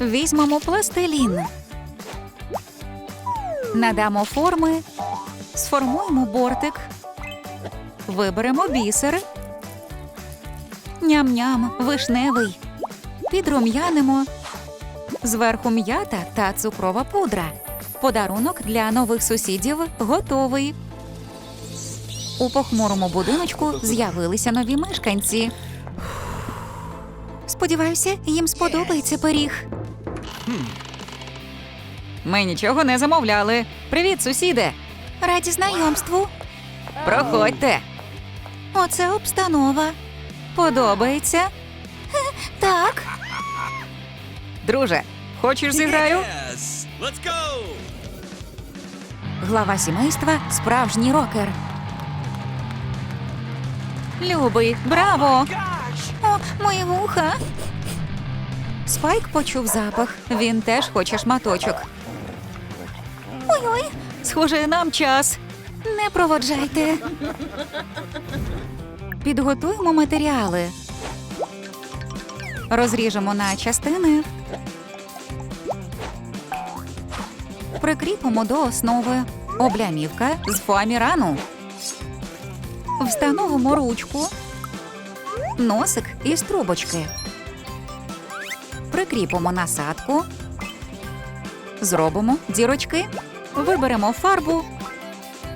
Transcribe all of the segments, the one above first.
Візьмемо пластилін. Надамо форми, сформуємо бортик, виберемо бісер. Ням-ням, вишневий. Підрум'янимо. Зверху м'ята та цукрова пудра. Подарунок для нових сусідів готовий. У похмурому будиночку з'явилися нові мешканці. Сподіваюся, їм сподобається пиріг. Ми нічого не замовляли. Привіт, сусіде. Раді знайомству. Проходьте. Оце обстанова. Подобається? Так. Друже, хочеш зіграю? Yes! Let's go! Глава сімейства справжній рокер. Любий, браво! О, мої вуха. Спайк почув запах. Він теж хоче шматочок. Ой-ой, схоже, нам час. Не проводжайте. Підготуємо матеріали. Розріжемо на частини. Прикріпимо до основи. Облямівка з фоамірану. Встановимо ручку, носик із трубочки. Прикріпимо насадку. Зробимо дірочки. Виберемо фарбу.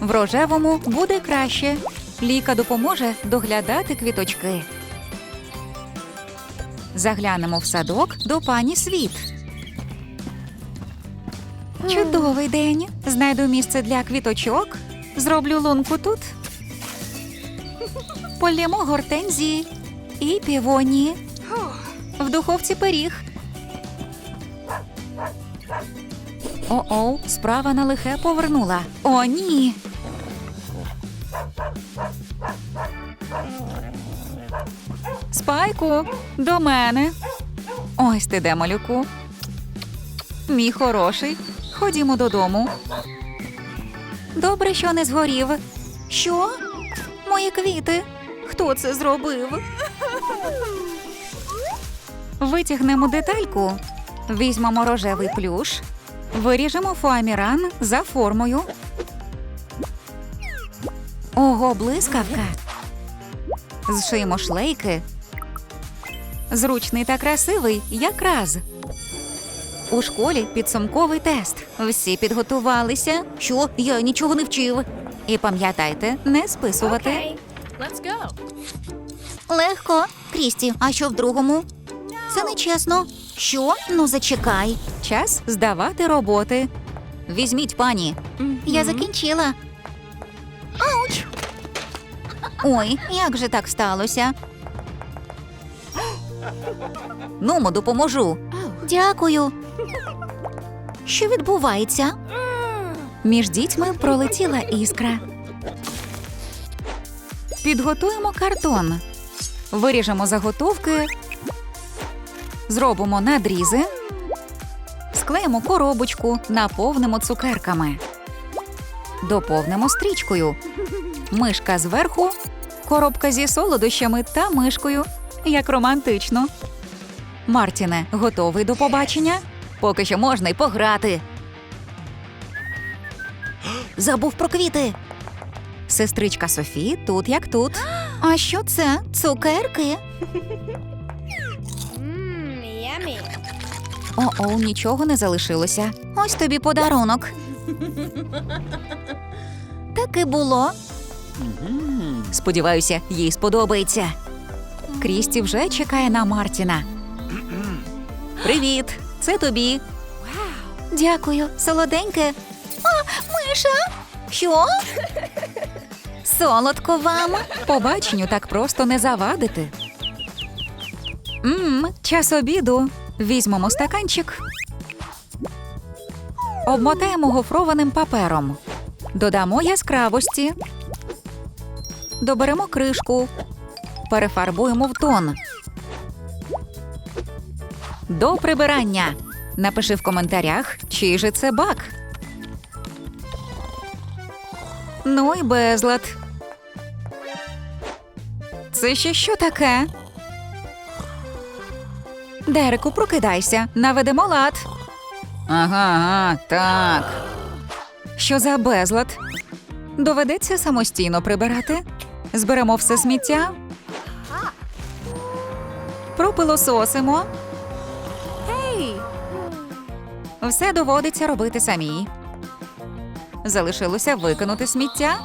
В рожевому буде краще. Ліка допоможе доглядати квіточки. Заглянемо в садок до пані Світ. Чудовий день. Знайду місце для квіточок. Зроблю лунку тут. Полємо гортензії і півонії. В духовці пиріг. О-оу, справа на лихе повернула. О, ні. Спайку, до мене. Ось ти де, малюку. Мій хороший. Ходімо додому. Добре, що не згорів. Що? Мої квіти. Хто це зробив? Витягнемо детальку. Візьмемо рожевий плюш. Виріжемо фоаміран за формою. Ого, блискавка. Зшиємо шлейки. Зручний та красивий, якраз. У школі підсумковий тест. Всі підготувалися. Що? Я нічого не вчив. І пам'ятайте, не списувати. Okay, let's go. Легко. Крісті, а що в другому? Це нечесно. Що? Ну зачекай. Час здавати роботи. Візьміть, пані. Я закінчила. Ауч. Ой, як же так сталося? Нумо, допоможу. Дякую. Що відбувається? Між дітьми пролетіла іскра. Підготуємо картон. Виріжемо заготовки. Зробимо надрізи. Склеїмо коробочку, наповнимо цукерками. Доповнимо стрічкою. Мишка зверху, коробка зі солодощами та мишкою. Як романтично. Мартіне, готовий до побачення? Поки що можна й пограти. Забув про квіти. Сестричка Софі тут як тут. А що це? Цукерки? О-о, нічого не залишилося. Ось тобі подарунок. Так і було. Сподіваюся, їй сподобається. Крісті вже чекає на Мартіна. Привіт, це тобі. Дякую, солоденьке. А, Миша. Що? Солодко вам. Побаченню так просто не завадити. Мм, час обіду. Візьмемо стаканчик. Обмотаємо гофрованим папером. Додамо яскравості. Доберемо кришку. Перефарбуємо в тон. До прибирання. Напиши в коментарях, чий же це бак. Ну і безлад. Це ще що таке? Дереку, прокидайся, наведемо лад. Ага, ага, так. Що за безлад? Доведеться самостійно прибирати. Зберемо все сміття. Пропилососимо. Hey. Все доводиться робити самій. Залишилося викинути сміття.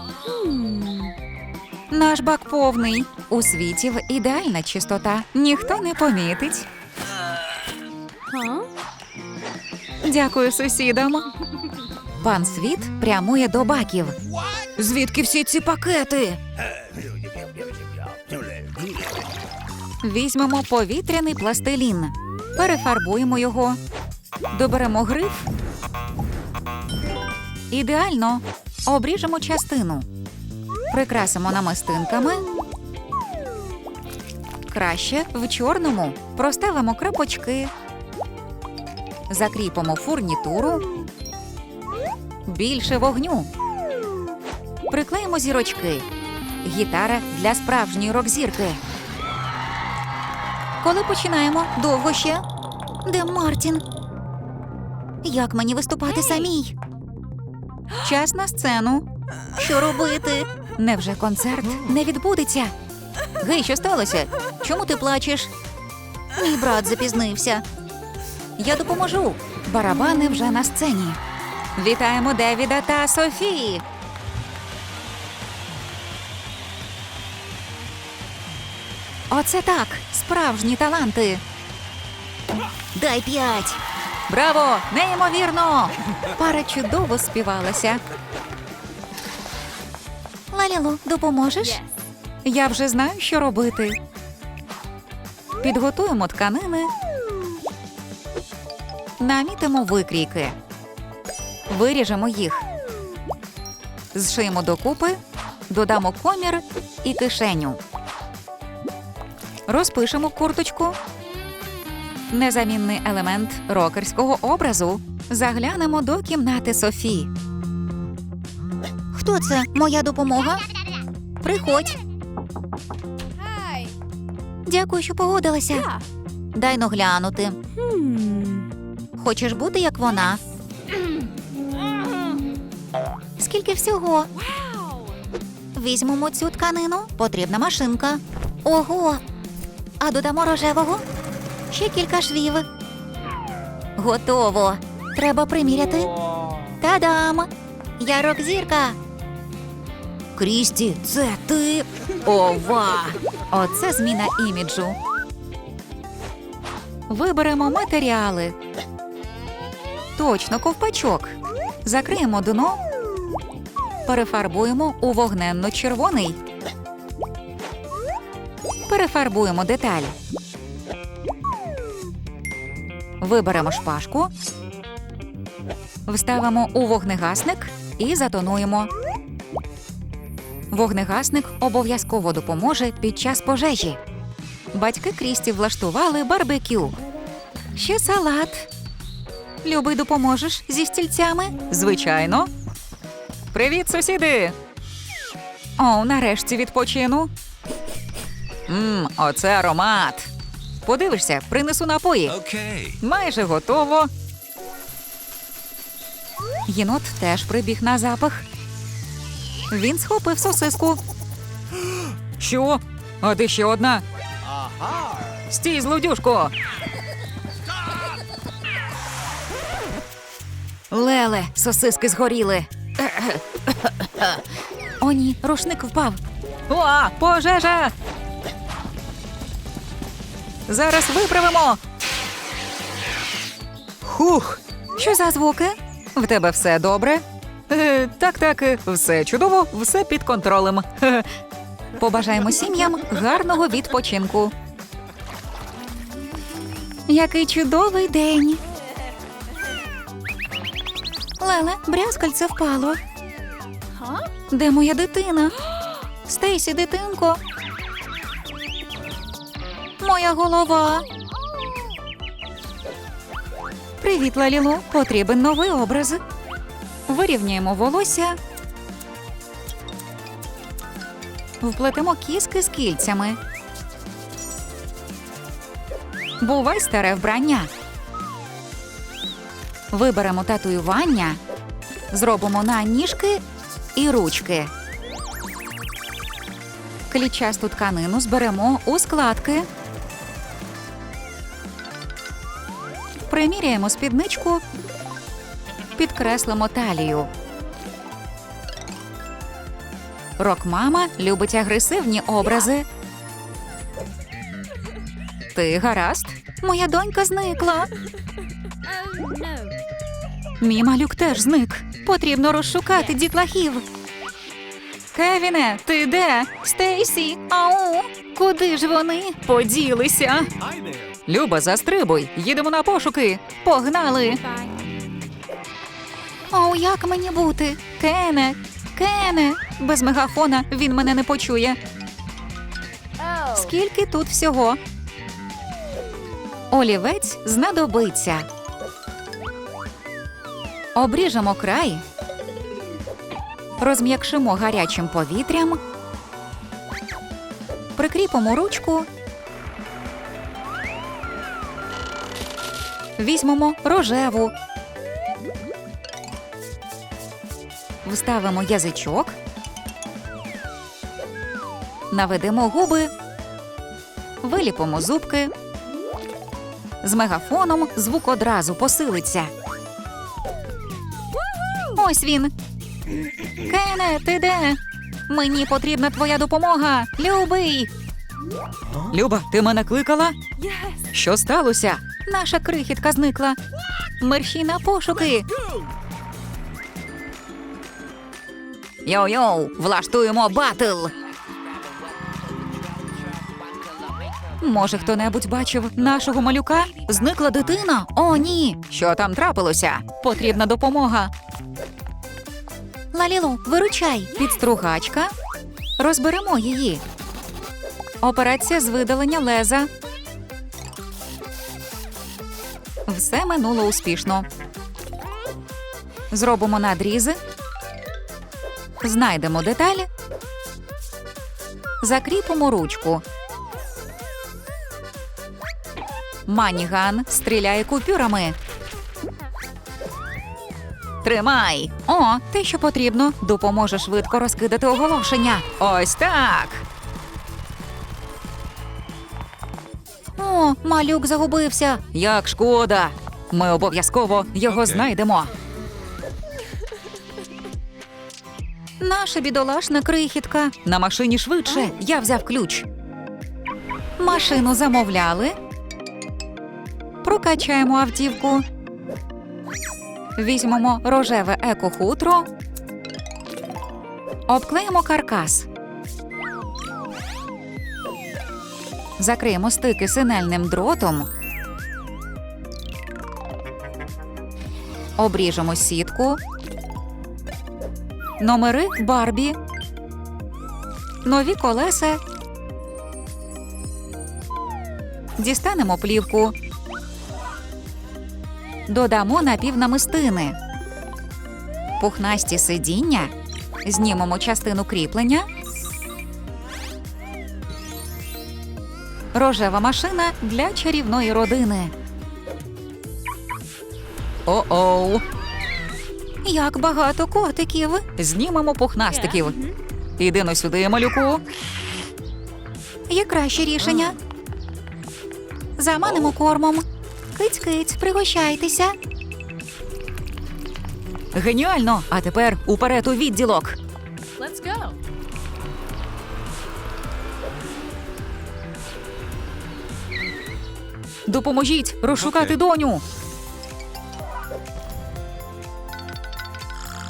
Наш бак повний. У світі в ідеальна чистота. Ніхто не помітить. Дякую сусідам. Пан світ прямує до баків. Звідки всі ці пакети? Візьмемо повітряний пластилін, перефарбуємо його, доберемо гриф. Ідеально обріжемо частину, прикрасимо намистинками. Краще в чорному проставимо крапочки, закріпимо фурнітуру, більше вогню. Приклеїмо зірочки. Гітара для справжньої рок-зірки. Коли починаємо? Довго ще? Де Мартін? Як мені виступати самій? Час на сцену. Що робити? Невже концерт не відбудеться? Гей, що сталося? Чому ти плачеш? Мій брат запізнився. Я допоможу. Барабани вже на сцені. Вітаємо Девіда та Софії. Оце так, справжні таланти. Дай п'ять. Браво! Неймовірно! Пара чудово співалася. Лалілу, допоможеш? Yes. Я вже знаю, що робити. Підготуємо тканини. Намітимо викрійки. Виріжемо їх. Зшиємо докупи, додамо комір і кишеню. Розпишемо курточку. Незамінний елемент рокерського образу. Заглянемо до кімнати Софі. Хто це? Моя допомога? Приходь. Дякую, що погодилася. Дай но глянути. Хочеш бути як вона? Скільки всього? Візьмемо цю тканину. Потрібна машинка. Ого. А додамо рожевого. Ще кілька швів. Готово. Треба приміряти. Та-дам! Я рок-зірка. Крісті, це ти. Ова! Оце зміна іміджу. Виберемо матеріали. Точно ковпачок. Закриємо дно. Перефарбуємо у вогненно-червоний. Перефарбуємо деталь. Виберемо шпажку. Вставимо у вогнегасник і затонуємо. Вогнегасник обов'язково допоможе під час пожежі. Батьки Крісті влаштували барбекю. Ще салат. Любий, допоможеш зі стільцями? Звичайно. Привіт, сусіди. О, нарешті відпочину. Мм, оце аромат. Подивишся, принесу напої. Okay. Майже готово. Єнот теж прибіг на запах. Він схопив сосиску. Що? А де ще одна? Стій, злодюшко! Леле, сосиски згоріли. О, ні, рушник впав. О, пожежа! Зараз виправимо. Хух. Що за звуки? В тебе все добре? Е, так, так, е, все чудово, все під контролем. Побажаємо сім'ям гарного відпочинку. Який чудовий день. Леле, брязкальце впало. Де моя дитина? Стейсі, дитинко. Моя голова. Привіт, Лалілу. Потрібен новий образ. Вирівняємо волосся. Вплетемо кіски з кільцями. Бувай старе вбрання. Виберемо татуювання, зробимо на ніжки і ручки. Клітчасту тканину зберемо у складки. Приміряємо спідничку, підкреслимо талію. Рок-мама любить агресивні образи. Ти гаразд? Моя донька зникла. Мій малюк теж зник. Потрібно розшукати дітлахів. Кевіне, ти де? Стейсі, ау, куди ж вони поділися? Люба, застрибуй, їдемо на пошуки. Погнали. Оу, як мені бути? Кене, Кене. Без мегафона він мене не почує. Скільки тут всього? Олівець знадобиться. Обріжемо край. Розм'якшимо гарячим повітрям. Прикріпимо ручку. Візьмемо рожеву. Вставимо язичок. Наведемо губи. Виліпимо зубки. З мегафоном звук одразу посилиться. Ось він. Кене, ти де? Мені потрібна твоя допомога. Любий. Люба, ти мене кликала? Yes. Що сталося? Наша крихітка зникла. Мерщій на пошуки. Йоу-йоу, влаштуємо батл. Може, хто-небудь бачив нашого малюка? Зникла дитина? О, ні. Що там трапилося? Потрібна допомога. Лалілу, виручай. Підстругачка. Розберемо її. Операція з видалення леза. Все минуло успішно. Зробимо надрізи. Знайдемо деталі. Закріпимо ручку. Маніган стріляє купюрами. Тримай. О, те, що потрібно, допоможе швидко розкидати оголошення. Ось так. О, малюк загубився. Як шкода. Ми обов'язково його Окей. знайдемо. Наша бідолашна крихітка. На машині швидше. Я взяв ключ. Машину замовляли. Прокачаємо автівку. Візьмемо рожеве еко-хутро. Обклеїмо каркас. Закриємо стики синельним дротом. Обріжемо сітку. Номери Барбі. Нові колеса. Дістанемо плівку. Додамо напівнамистини. Пухнасті сидіння. Знімемо частину кріплення. Рожева машина для чарівної родини. О-оу. Як багато котиків. Знімемо пухнастиків. Іди но сюди, малюку. Є краще рішення. Заманимо кормом. Киць-киць, пригощайтеся. Геніально! А тепер уперед у відділок. Let's go. Допоможіть розшукати Окей. доню.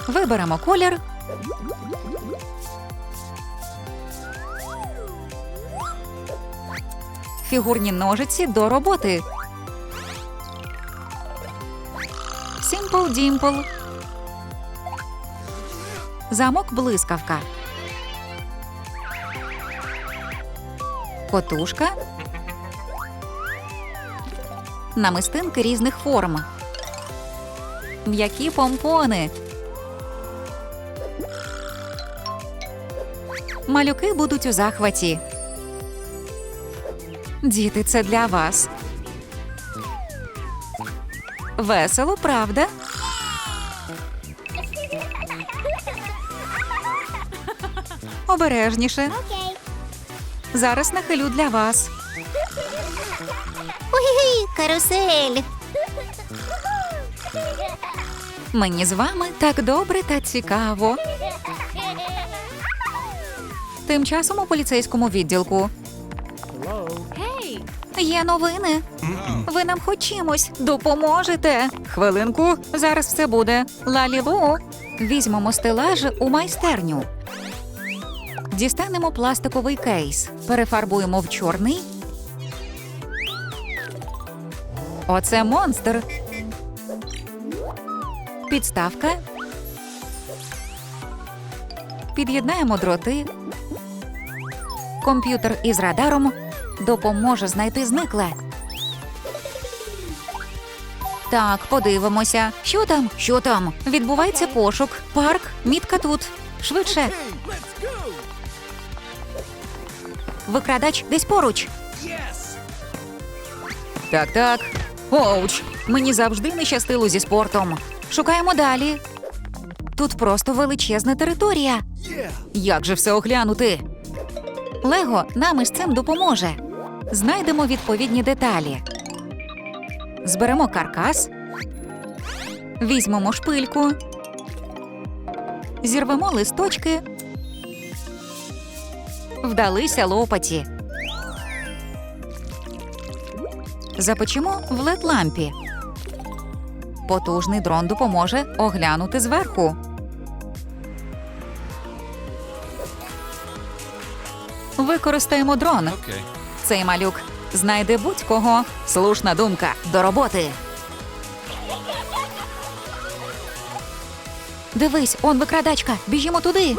Виберемо колір. Фігурні ножиці до роботи. Simple Dimple. Замок блискавка. Котушка. Намистинки різних форм. М'які помпони. Малюки будуть у захваті. Діти, це для вас. Весело, правда? Обережніше. Зараз нахилю для вас. Ой, карусель. Мені з вами так добре та цікаво. Тим часом у поліцейському відділку. Є новини. Ви нам хоч чимось допоможете. Хвилинку, зараз все буде. Лалілу. Візьмемо стелаж у майстерню. Дістанемо пластиковий кейс, перефарбуємо в чорний. Оце монстр. Підставка. Під'єднаємо дроти. Комп'ютер із радаром допоможе знайти зникле. Так, подивимося. Що там? Що там? Відбувається пошук. Парк, мітка тут. Швидше. Викрадач десь поруч. Так, так. Оуч, мені завжди не щастило зі спортом. Шукаємо далі. Тут просто величезна територія. Як же все оглянути? Лего нам із цим допоможе. Знайдемо відповідні деталі. Зберемо каркас. Візьмемо шпильку. Зірвемо листочки. Вдалися лопаті. Запечемо в led лампі. Потужний дрон допоможе оглянути зверху. Використаємо дрон. Okay. Цей малюк знайде будь-кого. Слушна думка. До роботи. Дивись, он викрадачка. Біжімо туди.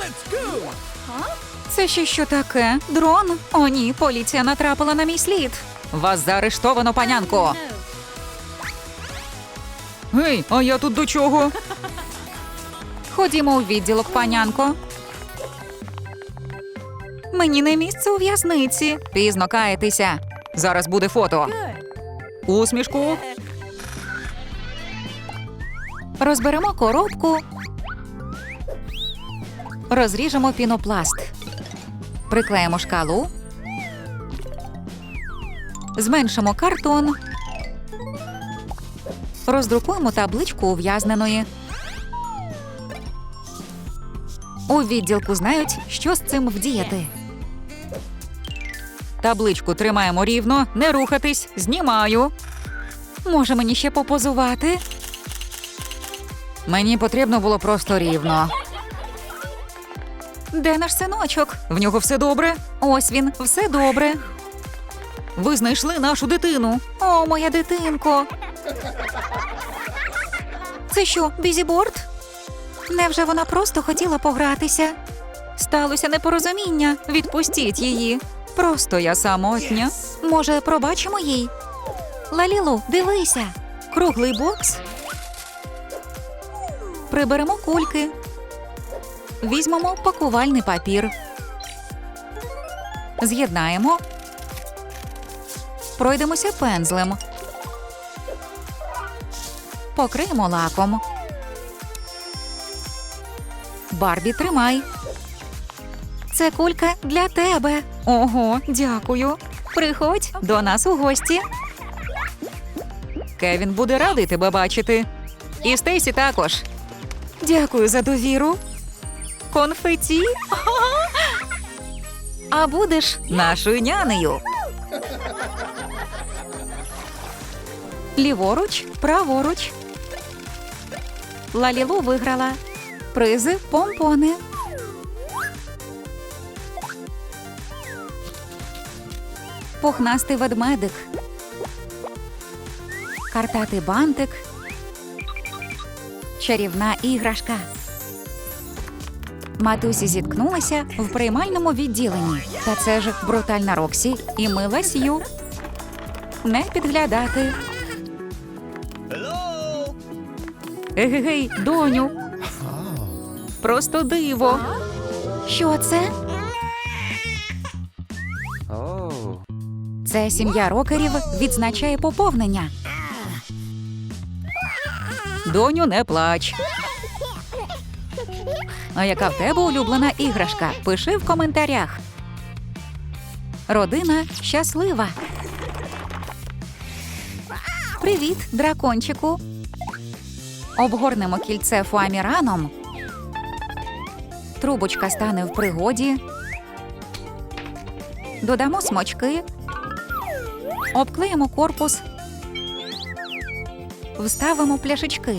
Це ще що таке? Дрон? О, ні, поліція натрапила на мій слід. Вас заарештовано, панянко. Гей, а я тут до чого? Ходімо у відділок, панянко. Мені не місце у в'язниці. Пізно каєтеся. Зараз буде фото. Усмішку. Розберемо коробку. Розріжемо пінопласт. Приклеїмо шкалу. Зменшимо картон. Роздрукуємо табличку ув'язненої. У відділку знають, що з цим вдіяти. Табличку тримаємо рівно, не рухатись, знімаю. Може мені ще попозувати? Мені потрібно було просто рівно. Де наш синочок? В нього все добре. Ось він, все добре. Ви знайшли нашу дитину. О, моя дитинко. Це що, бізіборд? Невже вона просто хотіла погратися? Сталося непорозуміння. Відпустіть її. Просто я самотня. Може, пробачимо їй? Лалілу, дивися. Круглий бокс. Приберемо кульки. Візьмемо пакувальний папір. З'єднаємо. Пройдемося пензлем. Покриємо лаком. Барбі, тримай. Це кулька для тебе. Ого, дякую. Приходь до нас у гості. Кевін буде радий тебе бачити. І Стейсі також. Дякую за довіру. Конфеті. А будеш нашою нянею. Ліворуч, праворуч. Лалілу виграла. Призи помпони. Пухнастий ведмедик. Картатий бантик. Чарівна іграшка. Матусі зіткнулися в приймальному відділенні. Та це ж брутальна Роксі і мила Сью. Не підглядати. Егегей, доню. Просто диво. Що це? Це сім'я рокерів відзначає поповнення. Доню, не плач. А яка в тебе улюблена іграшка? Пиши в коментарях. Родина щаслива. Привіт, дракончику. Обгорнемо кільце фуаміраном. Трубочка стане в пригоді. Додамо смочки. Обклеїмо корпус. Вставимо пляшечки.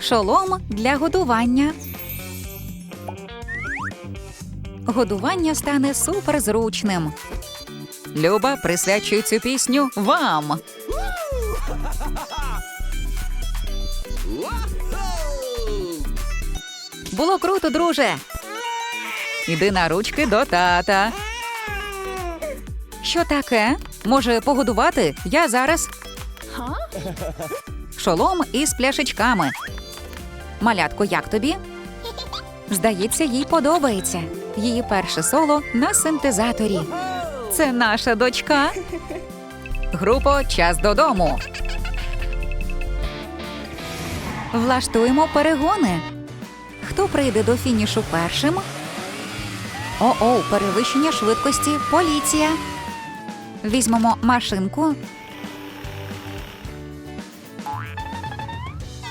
Шолом для годування. Годування стане суперзручним. Люба присвячує цю пісню вам. Було круто, друже. Іди на ручки до тата. Що таке? Може, погодувати? Я зараз. Шолом із пляшечками. Малятко, як тобі? Здається, їй подобається. Її перше соло на синтезаторі. Це наша дочка. Групо час додому. Влаштуємо перегони. Хто прийде до фінішу першим? О-о, перевищення швидкості. Поліція. Візьмемо машинку.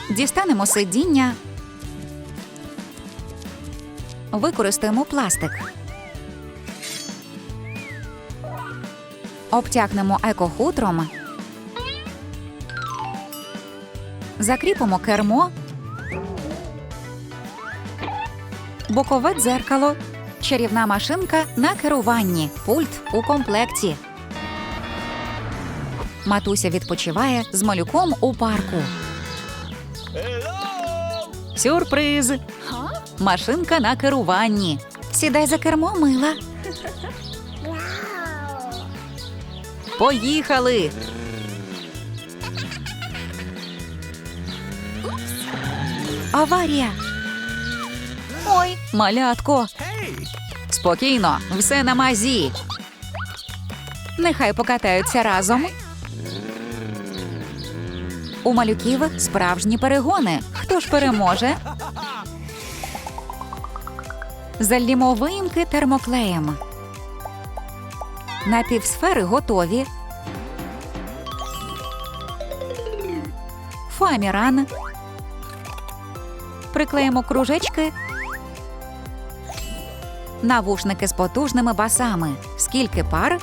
Дістанемо сидіння. Використаємо пластик. Обтягнемо екохутром. Закріпимо кермо. Бокове дзеркало. Чарівна машинка на керуванні. Пульт у комплекті. Матуся відпочиває з малюком у парку. Сюрприз! Машинка на керуванні. Сідай за кермо, мила. Поїхали. Аварія. Ой, малятко. Спокійно, все на мазі. Нехай покатаються разом. У малюків справжні перегони. Хто ж переможе? Залімо виїмки термоклеєм. Напівсфери готові. Фоаміран. Приклеїмо кружечки. Навушники з потужними басами. Скільки пар?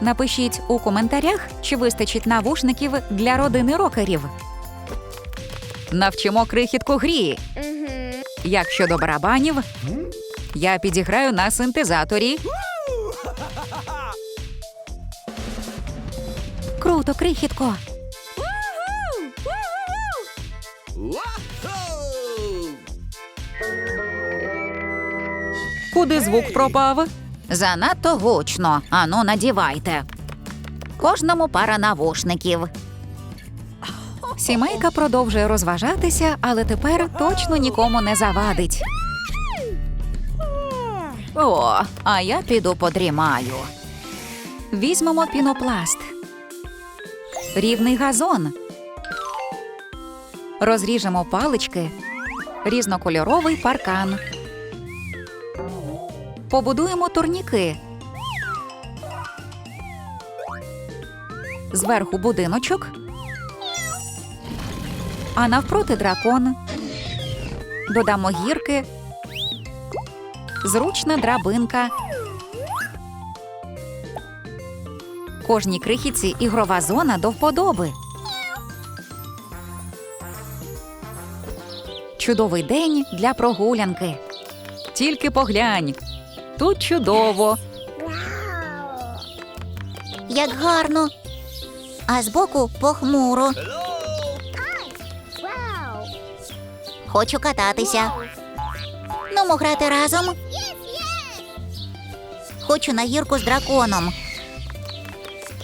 Напишіть у коментарях, чи вистачить навушників для родини рокерів. Навчимо крихітку грі. Як щодо барабанів, я підіграю на синтезаторі. Круто, крихітко. Куди звук пропав? Занадто гучно. Ану, надівайте. Кожному пара навушників. Сімейка продовжує розважатися, але тепер точно нікому не завадить. О, а я піду подрімаю. Візьмемо пінопласт. Рівний газон. Розріжемо палички. Різнокольоровий паркан. Побудуємо турніки. Зверху будиночок. А навпроти дракон. Додамо гірки. Зручна драбинка. Кожній крихітці ігрова зона до вподоби. Чудовий день для прогулянки. Тільки поглянь. Тут чудово. Як гарно. А збоку похмуро. Хочу кататися. Ну, грати разом. Хочу на гірку з драконом.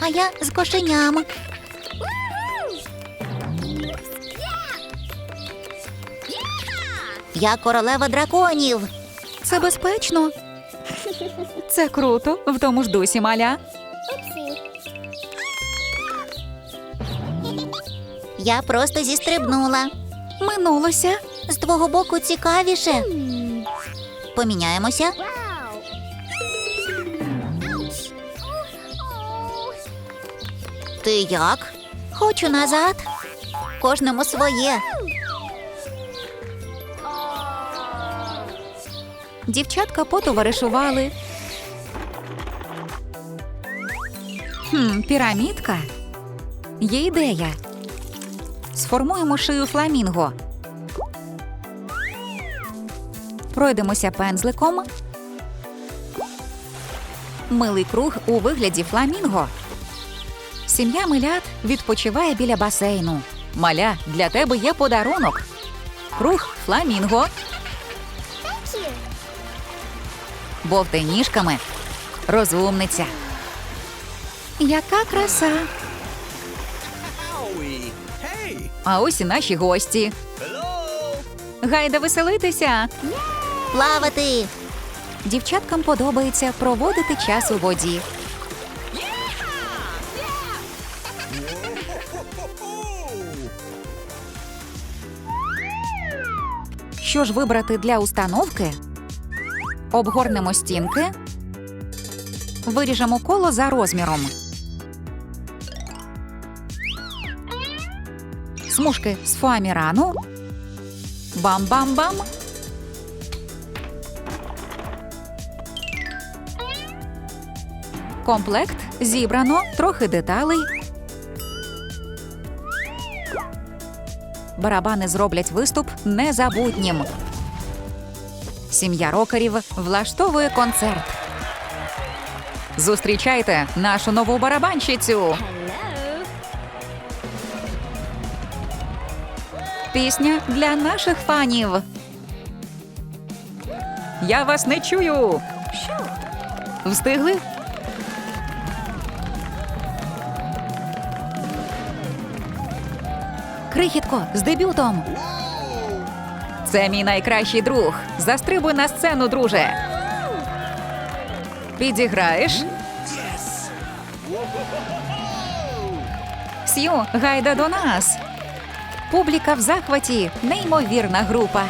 А я з кошеням. Я королева драконів. Це безпечно. Це круто. В тому ж дусі маля. Я просто зістрибнула. Минулося. З твого боку цікавіше. Поміняємося. Ти як? Хочу назад. Кожному своє. Дівчатка потоваришували. Хм, пірамідка. Є ідея. Сформуємо шию фламінго. Пройдемося пензликом. Милий круг у вигляді фламінго. Сім'я милят відпочиває біля басейну. Маля, для тебе є подарунок. Круг фламінго. Бовтай ніжками. Розумниця. Яка краса. А ось і наші гості. Гайда веселитися. Плавати. Дівчаткам подобається проводити час у воді. Що ж вибрати для установки? Обгорнемо стінки. Виріжемо коло за розміром. Смужки з фоамірану. Бам-бам-бам. Комплект зібрано, трохи деталей. Барабани зроблять виступ незабутнім. Сім'я рокерів влаштовує концерт. Зустрічайте нашу нову барабанщицю. Пісня для наших фанів. Я вас не чую. Встигли? Крихітко, з дебютом. Це мій найкращий друг. Застрибуй на сцену, друже. Підіграєш? Сью, гайда до нас. Публіка в захваті, неймовірна група.